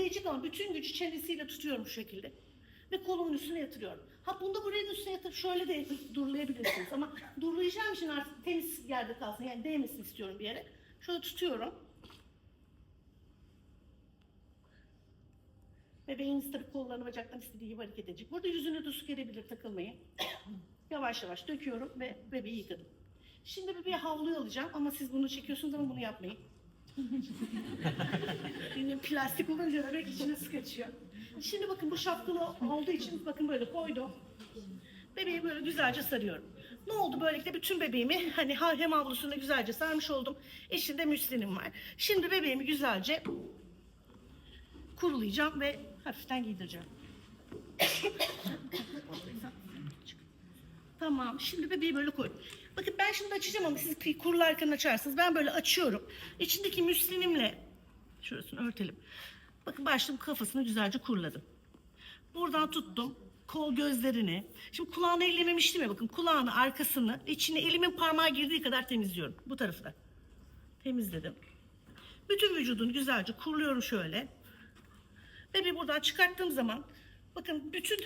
Değecek ama bütün gücü çenesiyle tutuyorum şu şekilde. Ve kolumun üstüne yatırıyorum. Ha bunda buraya da üstüne yatırıp şöyle de yatıp durlayabilirsiniz. Ama durlayacağım için artık temiz yerde kalsın. Yani değmesin istiyorum bir yere. Şöyle tutuyorum. Bebeğiniz tabii kollarını bacaklarını istediği gibi hareket edecek. Burada yüzüne de su gelebilir takılmayın. yavaş yavaş döküyorum ve bebeği yıkadım. Şimdi bebeği havluya alacağım ama siz bunu çekiyorsunuz ama bunu yapmayın. Benim plastik olunca bebek içine su kaçıyor. Şimdi bakın bu şapkalı olduğu için bakın böyle koydum. Bebeği böyle güzelce sarıyorum. Ne oldu böylelikle bütün bebeğimi hani ha- hem havlusunda güzelce sarmış oldum. Eşinde müslinim var. Şimdi bebeğimi güzelce kurulayacağım ve hafiften giydireceğim. Tamam. Şimdi bebeği böyle koy. Bakın ben şimdi açacağım ama siz kurularken açarsınız. Ben böyle açıyorum. İçindeki müslinimle şurasını örtelim. Bakın başladım kafasını güzelce kuruladım. Buradan tuttum. Kol gözlerini. Şimdi kulağını ellememiştim ya bakın. Kulağını, arkasını, içine elimin parmağı girdiği kadar temizliyorum. Bu tarafı da. Temizledim. Bütün vücudunu güzelce kuruluyorum şöyle. Bebeği buradan çıkarttığım zaman bakın bütün